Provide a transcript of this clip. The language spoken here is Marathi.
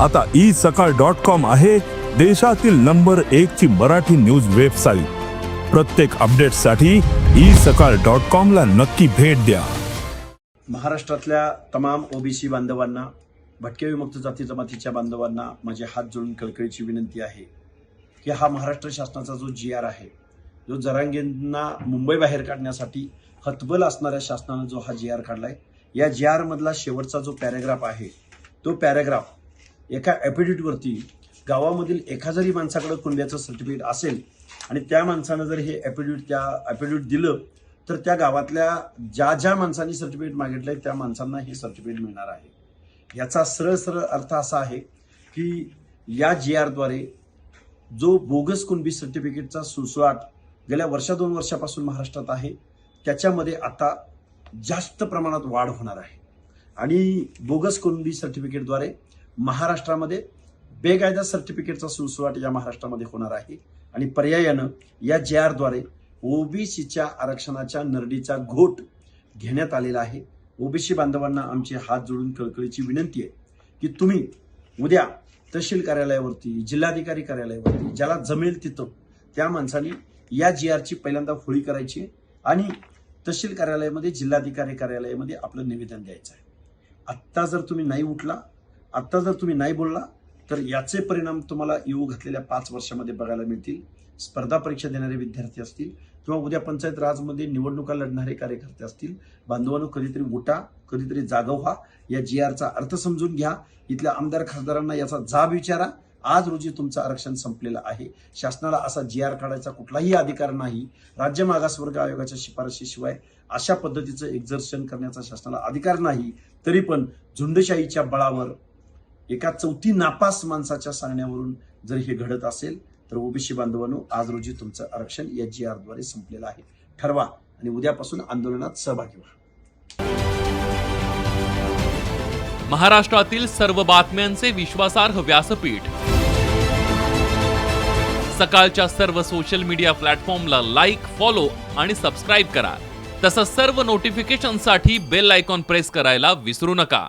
आता ई सकाळ डॉट कॉम आहे देशातील नंबर एक ची मराठी न्यूज वेबसाईट. प्रत्येक अपडेटसाठी ई सकाळ डॉट कॉम ला नक्की भेट द्या. महाराष्ट्रातल्या तमाम ओबीसी बांधवांना भटके विमुक्त जाती जमातीच्या बांधवांना माझे हात जोडून कळकळीची विनंती आहे की हा महाराष्ट्र शासनाचा जो जी आर आहे जो जरांगेंना मुंबई बाहेर काढण्यासाठी हतबल असणाऱ्या शासनानं जो हा जी आर काढलाय या जी आरमधला शेवटचा जो पॅरेग्राफ आहे तो पॅरेग्राफ एका ॲपिडेटवरती गावामधील एका जरी माणसाकडं कुंड्याचं सर्टिफिकेट असेल आणि त्या माणसानं जर हे ॲपिडेट त्या ॲपिडेट दिलं तर त्या गावातल्या ज्या ज्या माणसांनी सर्टिफिकेट मागितलंय त्या माणसांना हे सर्टिफिकेट मिळणार आहे. याचा सरळ सरळ अर्थ असा आहे की या जी आरद्वारे जो बोगस कुणबी सर्टिफिकेटचा सुसवाट गेल्या वर्षा दोन वर्षापासून महाराष्ट्रात आहे त्याच्यामध्ये आता जास्त प्रमाणात वाढ होणार आहे. आणि बोगस कुणबी सर्टिफिकेटद्वारे महाराष्ट्रामध्ये बेकायदा सर्टिफिकेटचा सुळसुळाट या महाराष्ट्रामध्ये होणार आहे. आणि पर्यायानं या जे आरद्वारे ओबीसीच्या आरक्षणाच्या नरडीचा घोट घेण्यात आलेला आहे. ओबीसी बांधवांना आमचे हात जोडून कळकळीची विनंती आहे की तुम्ही उद्या तहसील कार्यालयावरती जिल्हाधिकारी कार्यालयावरती ज्याला जमेल तिथं त्या माणसाने या जी आरची पहिल्यांदा होळी करायची आणि तहसील कार्यालयामध्ये जिल्हाधिकारी कार्यालयामध्ये आपलं निवेदन द्यायचं आहे. आत्ता जर तुम्ही नाही उठला आत्ता जर तुम्ही नाही बोलला तर याचे परिणाम तुम्हाला येऊ घातलेल्या पाच वर्षामध्ये बघायला मिळतील. स्पर्धा परीक्षा देणारे विद्यार्थी असतील किंवा उद्या पंचायत राजमध्ये निवडणुका लढणारे कार्यकर्ते असतील बांधवांनो कधीतरी उठा कधीतरी जागव व्हा या जी आरचा अर्थ समजून घ्या. इथल्या आमदार खासदारांना याचा जाब विचारा. आज रोजी तुमचं आरक्षण संपलेलं आहे. शासनाला असा जी आर काढायचा कुठलाही अधिकार नाही. राज्य मागासवर्ग आयोगाच्या शिफारशीशिवाय अशा पद्धतीचं एक्झर्शन करण्याचा शासनाला अधिकार नाही. तरी पण झुंडशाहीच्या बळावर एका चौथी नापास माणसाच्या सांगण्यावरून जर हे घडत असेल तर ओबीसी बांधवांनो आज रोजी तुमचं आरक्षण एच जी आरद्वारे संपलेलं आहे. ठरवा आणि उद्यापासून आंदोलनात सहभागी व्हा. महाराष्ट्रातील सर्व बातम्यांचे विश्वासार्ह व्यासपीठ. सकाळच्या सर्व सोशल मीडिया प्लॅटफॉर्मला लाईक फॉलो आणि सबस्क्राईब करा. तसंच सर्व नोटिफिकेशनसाठी बेल आयकॉन प्रेस करायला विसरू नका.